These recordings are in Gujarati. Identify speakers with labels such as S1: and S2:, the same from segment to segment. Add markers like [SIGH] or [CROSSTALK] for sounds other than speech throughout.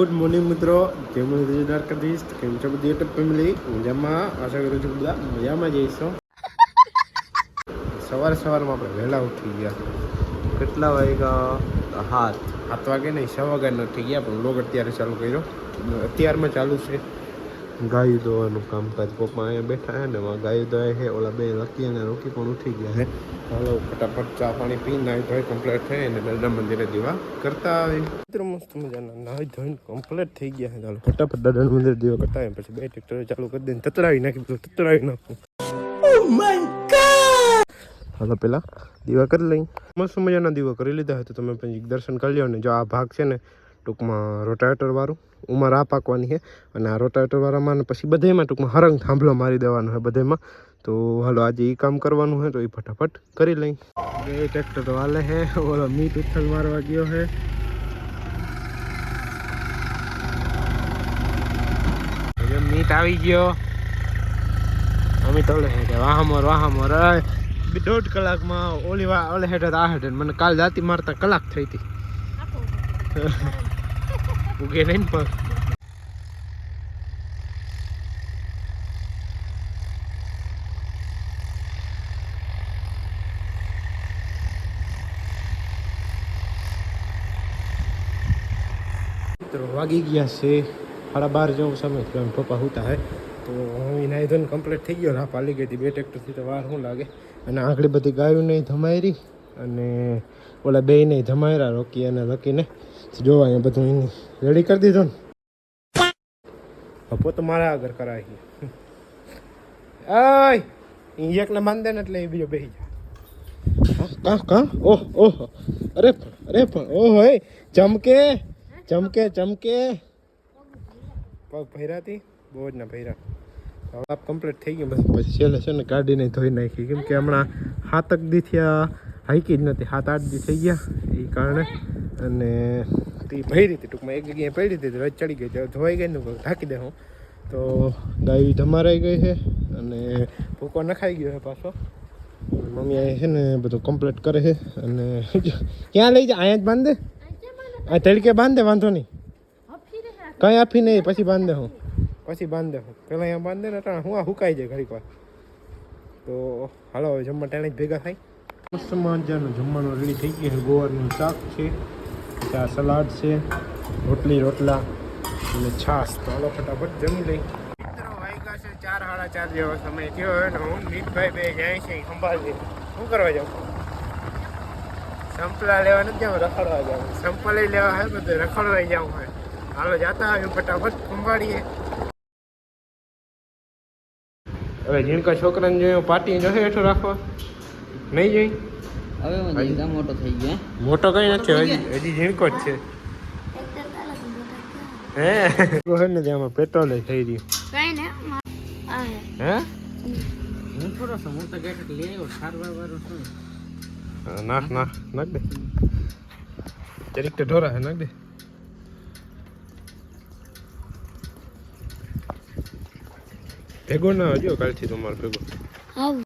S1: ગુડ મોર્નિંગ મિત્રો. જય મને દિલદાર કરીશ કેમ છો બધી યુટ્યુબ ફેમિલી મજામાં? આશા કરું છું બધા મજામાં જઈશું સવાર સવારમાં આપણે વહેલા ઉઠી ગયા. કેટલા વાગ્યા? હાથ સાત વાગે નહીં, છ વાગ્યા ઉઠી ગયા. પણ લોગ અત્યારે ચાલુ કર્યો. અત્યારમાં ચાલુ છે. ગાયું દોવાનું કામકાજ પપ્પા અહીંયા બેઠા હે ને ગાય દોય છે ઓલા બે લકી અને રોકી પણ ઉઠી ગયા છે હાલો ફટાફટ ચા પાણી પી નાહી ધોઈ કમ્પ્લીટ થઈ અને દાદા મંદિરે દીવા કરતા આવી મિત્રો મસ્ત મજાના. નાહી ધોઈને કમ્પ્લીટ થઈ ગયા છે ચાલો ફટાફટ દાદા મંદિરે દીવા કરતા આવી પછી બે ટ્રેક્ટર ચાલુ કરી દઈને તતરાવી નાખી દીધું તતરાવી નાખું. હાલો પેલા દીવા કરી લઈ મસ્ત મજાના દીવા કરી લીધા હોય તો તમે પછી દર્શન કરી લો ને. જો આ ભાગ છે ને ટૂંકમાં રોટાવેટરવાળું ઉંમર આ પાકવાની છે. અને આ રોટાવેટરવાળામાં પછી બધેમાં ટૂંકમાં હરંગ થાંભલો મારી દેવાનો છે બધેમાં તો હાલો, આજે એ કામ કરવાનું છે, તો એ ફટાફટ કરી લઈ. બે ટ્રેક્ટર તો હાલે છે. ઓલો મીટ ઉથલ મારવા ગયો છે. મીટ આવી ગયો. અમે તો ઓલે હેઠે વાહમોર વાહમોર દોઢ કલાકમાં ઓલી ઓલે હેઠે આ હેઠે મને કાલ જાતી મારતા કલાક થઈ હતી. ઉગે નહીં વાગી ગયા છે સાડા બાર જેવો સમય થયો એમ પપ્પા હોતા હે. તો હું નાઈ ધોઈને કમ્પ્લીટ થઈ ગયો રાપ પાલી ગઈ હતી, બે ટ્રેક્ટરથી તો વાર શું લાગે. અને આગળ બધી ગાયો નહીં, ધમાયરી. અને ઓલા બે નહીં ધમાયરા રોકી અને લકીને જોવા અહીંયા બધું એની રેડી કરી દીધો ને. પપ્પો તો મારા આગળ કરાવી આય, ઈ માન દે ને એટલે એ બીજો બેસી જાય. કા કા ઓહ ઓહ, અરે અરે પણ, ઓહ હે ચમકે ચમકે ચમકે. પગ ભૈરાતી બહુ જ ના ભૈરા હવે આપ કમ્પ્લીટ થઈ ગયું પછી છેલ્લે છે ને કાઢીને ધોઈ નાખી. કેમ કે હમણાં હાતક દીથી હાઈકી જ નથી. સાત આઠ દી થઈ ગયા એ કારણે. અને તે ભરી હતી ટૂંકમાં. એક જગ્યાએ પડી હતી. રજ ચડી ગઈ ધોવાઈ ગઈ ને ઢાંકી દે હું. તો ગાય ધમારાઈ ગઈ છે અને ભૂકો નખાઈ ગયો છે પાછો. મમ્મી અહીં છે ને બધું કમ્પ્લીટ કરે છે. અને ક્યાં લઈ જાય અહીંયા જ બાંધે? આ તડકે બાંધે? વાંધો નહીં. કઈ આપી નહીં. પછી બાંધે હું. પછી બાંધે હું. પેલા અહીંયા બાંધે ને હું આ હુકાઈ જાય ઘડીક વાર. તો હાલો હવે જમવા ટાણે જ ભેગા થાય. મસ્ત મજાનું જમવાનું રેડી થઈ ગયું છે. ગોળનું શાક છે. ચા સલાડ છે. રોટલી, રોટલા અને છાશ. તો હાલો ફટાફટ જમી લઈ મિત્રો, વાગ્યા છે ચાર, સાડા ચાર જેવો સમય થયો હોય ને હું, નીતભાઈ બે જાય છે સંભાળવી શું કરવા જાઉં સંપલા લેવા નથી જાઉં રખડવા જાઉં સંપલ લેવા હે બધું રખડવા જાઉં હોય હાલો, જાતા આવ્યું ફટાફટ, સંભાળીએ. હવે જીણકા છોકરાને જોયું, પાટી જશે હેઠું રાખવા. નહીં જોઈ?
S2: હવે મોટો થઈ ગયો
S1: મોટો કઈ નથી હજી હજી ઝીણકો જ છે. હે? હે? ને ત્યાં પેટ્રોલ થઈ રહ્યું.
S3: કઈ ને હે.
S1: હે
S2: હું થોડો સો મોટો ગેટ લઈ આવ્યો સારવાર વાળો
S1: હા, નાખ નાખ નાખ દે. જરીક તો ઢોરા હે નાખ દે. ભેગો ના હજો કાલથી તમારો ભેગો.
S3: આવું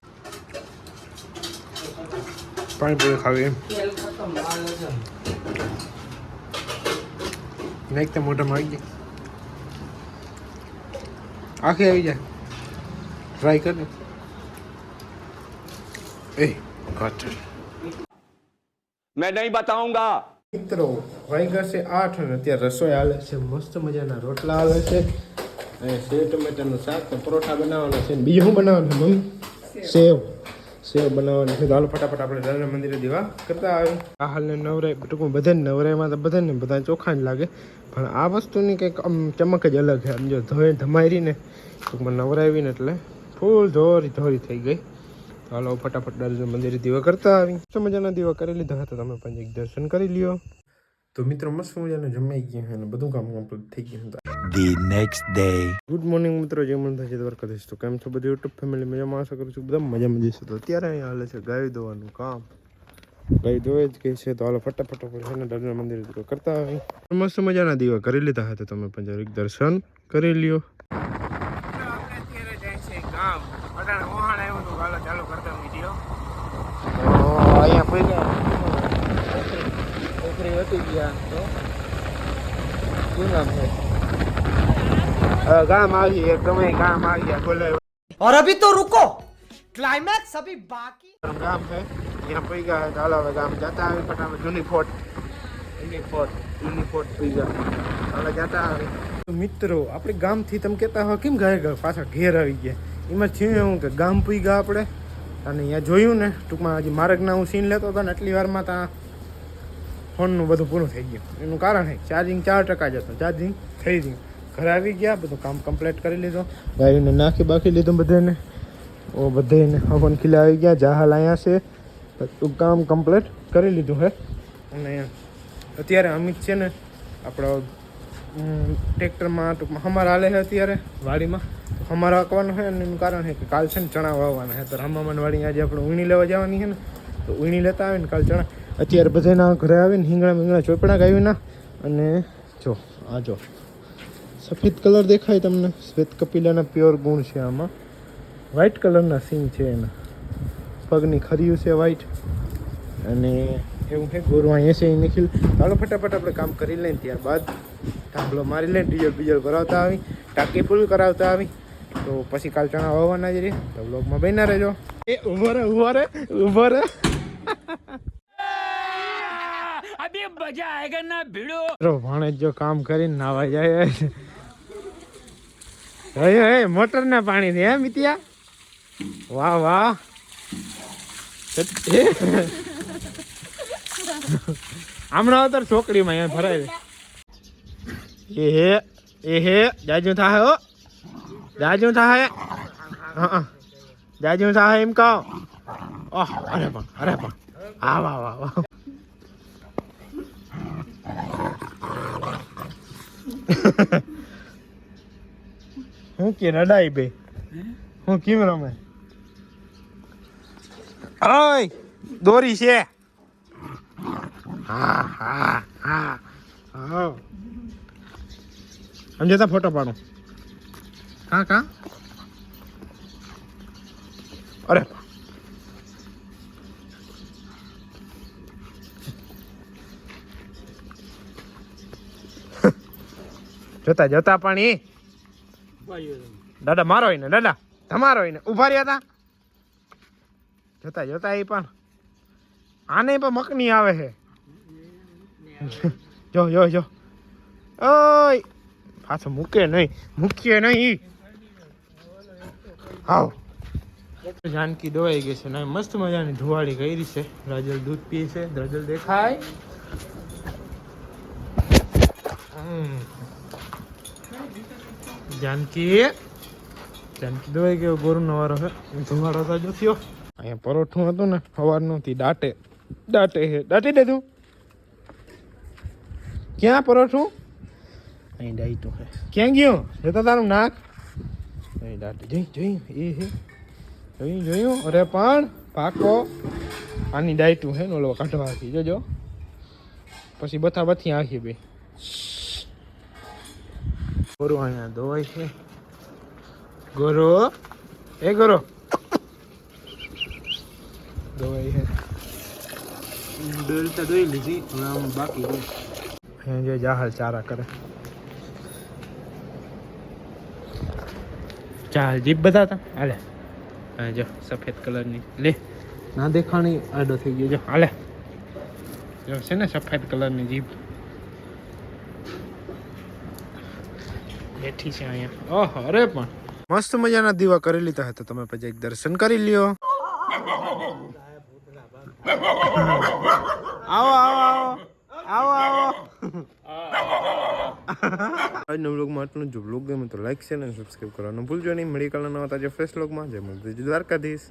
S1: પાણીપુરી ખાવી નાખ તો મોઢામાં આવી જાય આખી આવી જાય. ટ્રાય કરને એ કાચડી
S4: મેં નહીં બતાઉંગા.
S1: મિત્રો વાઈગર છે આઠ અને અત્યારે રસોઈ હાલે છે મસ્ત મજાના રોટલા હાલે છે. અને સેવ ટમેટાનું શાક પરોઠા બનાવવાના છે બીજું બનાવવાનું મમ્મી? સેવ. સેવ બનાવવાની છે. તો હાલો ફટાફટ આપણે દાદા મંદિરે દીવા કરતા આવી આ હાલને નવરાય ટૂંકમાં બધાને નવરાયમાં તો બધાને બધા ચોખ્ખા જ લાગે. પણ આ વસ્તુની કંઈક આમ ચમક જ અલગ છે. આમ જો ધોઈ ધમારીને ટૂંકમાં નવરાવીને એટલે ફૂલ ધોરી ધોરી થઈ ગઈ. તો હાલો ફટાફટ દર્શન મંદિરે દીવા કરતા આવી મસ્ત મજાના દીવા કરી લીધા હતા. તમે પણ એક દર્શન કરી લ્યો. તો મિત્રો મસ્ત મજાને જમાઈ ગયું અને બધું કામ કમ્પ્લીટ થઈ ગયું હતું
S5: નેક્સ્ટ ડે
S1: ગુડ મોર્નિંગ મિત્રો જે મન થશે કરે છે તો કેમ છો બધી યુટ્યુબ ફેમિલી મજામાં? આશા કરું છું બધા મજામાં જશે તો અત્યારે અહીંયા હાલે છે ગાય ધોવાનું કામ. ગાય ધોવે જ કહે છે તો હાલો ફટાફટ છે ને દાદા મંદિર કરતા હોય. મસ્ત મજાના દીવા કરી લીધા હતા તમે પણ જરીક દર્શન કરી લ્યો. અત્યારે જાય છે ગામ. અટાણે વહાણ આવ્યું હતું હાલો ચાલુ કરતા વીડિયો. અહીંયા છોકરી હતી ગયા તો. શું નામ છે? અ, ગામ આવી એક તમે ગામ આવી ગયા બોલે
S5: और अभी तो रुको क्लाइमैक्स अभी बाकी
S1: ગામ છે ત્યાં પઈ ગયા ચાલો હવે ગામ જતા આવી ફટાફટ જૂની ફોર્ટ જૂની ફોર્ટ જૂની ફોર્ટ પઈ ગયા હવે જતા આવી મિત્રો આપણે ગામથી તમે કહેતા હો કેમ ગયા ગયા પાછા ઘેર આવી ગયા એમાં થયું એવું કે ગામ પી ગયા આપણે અને અહીંયા જોયું ને ટૂંકમાં હજી માર્ગના હું સીન લેતો હતો ને એટલી વારમાં ત્યાં ફોનનું બધું પૂરું થઈ ગયું. એનું કારણ છે ચાર્જિંગ ચાર ટકા જ હતું. ચાર્જિંગ થઈ ગયું. ઘરે આવી ગયા, બધું કામ કમ્પ્લીટ કરી લીધું. ગાડીને નાખી બાકી લીધું બધાને ઓ બધાને હવન ખીલા આવી ગયા, જાહાલ અહીંયા છે. બધું કામ કમ્પ્લીટ કરી લીધું હે. અને અત્યારે અમિત છે ને આપણો ટ્રેક્ટરમાં ટૂંકમાં હમાર હાલે છે અત્યારે વાડીમાં. તો હમાર હાંકવાનું છે અને એનું કારણ છે કે કાલ છે ને ચણા વાવવાના છે તો હમામાન વાડી આજે આપણે ઉણી લેવા જવાની છે ને. તો ઉણી લેતા આવે ને કાલ ચણા અત્યારે બધાના ઘરે આવીને હિંગણા મિંગણા ચોપડા ગાવીના અને જો, આ જો. સફેદ કલર દેખાય તમને? શ્વેત કપિલાના પ્યોર ગુણ છે આમાં. વ્હાઇટ કલરના સીન છે એના. પગની ખરીયું છે વ્હાઇટ અને એવું છે ગોરવા અહીંયા છે એ નિખિલ ચાલો ફટાફટ આપણે કામ કરી લઈને ત્યારબાદ ઢાંકલો મારી લઈને ડીઝલ બીજલ ભરાવતા આવી, ટાંકી ફૂલ કરાવતા આવી. તો પછી કાલ ચણા વાવવાના જ રહે તો બ્લોગમાં બન્યા રહેજો. એ ઊભો રે ઊભો રે ઊભો રે [LAUGHS]
S2: મજા ના
S1: ભીડો? ભાણે જો કામ કરીને નાવા જાય, હે. હે મોટર ના પાણી ને એમ મિતિયા? વાહ વાહ. હમણાં તો છોકરીમાં અહીંયા ભરાય એ હે જાજુ થાહે, હો. જાજુ થાહે. હા જાજુ થાહે એમ કહો. ઓહ, અરે પણ અરે પણ. આ વાહ વાહ વાહ. હું કે રડાઈ બે? હું કેમ રમે? ઓય દોરી છે. હા હા હા હા. આમ જતા ફોટો પાડો. હા કા? અરે જોતા જોતા એ દાદા મારો ને દાદા તમારો ને. ઊભા રહ્યા હતા જોતા જોતા એ પણ. આને પણ મકની આવે છે. જો જો જો. ઓય પાછો મૂકે નહીં મૂકીએ નહીં હાવ. જાનકી દોવાઈ ગઈ છે ને મસ્ત મજાની ધુવાળી કરી છે. રાજલ દૂધ પીએ છે રાજલ દેખાય. જાનકી જાનકી દોય ગયો ગોરુનો વારો છે ધુમાડો તાજો થયો અહીંયા પરોઠું હતું ને સવારનું થી દાટે દાટે હે દાટી દે તું. ક્યાં પરોઠું? અહીં ડાઈટું હે. ક્યાં ગયો? જતા તારું નાક? અહીં દાટી જઈ જોઈ એ હે. જોયું જોયું અરે પણ પાકો. આની ડાયટું હે ને ઓલો કાઢવાથી. જોજો. પછી બથા બથી આખી બે. ગોરો અહીંયા ધોવાય છે. ગોરો? એ ગોરો. ધોવાય છે.
S2: ડોલતા લીધી હવે આમ બાકી
S1: અહીંયા જે જાહલ ચારા કરે. ચાલ જીપ બતાતા હાલે. જો સફેદ કલરની. લે. ના દેખાણી આડો થઈ ગયો. જો હાલે. જો છે ને સફેદ કલરની જીપ બેઠી છે અહીંયા. ઓહ અરે પણ. મસ્ત મજાના દીવા કરી લીધા હતા. તમે પછી એક દર્શન કરી લ્યો. આવો આવો આવો. આવો આવો. આજનો વ્લોગમાં આટલું જો. બ્લોગ ગમે તો લાઈક શેર અને સબસ્ક્રાઈબ કરવાનું ભૂલજો નહીં. મળી કાલના નવા તાજા ફેસ વ્લોગમાં જય મંદિર દ્વારકાધીશ.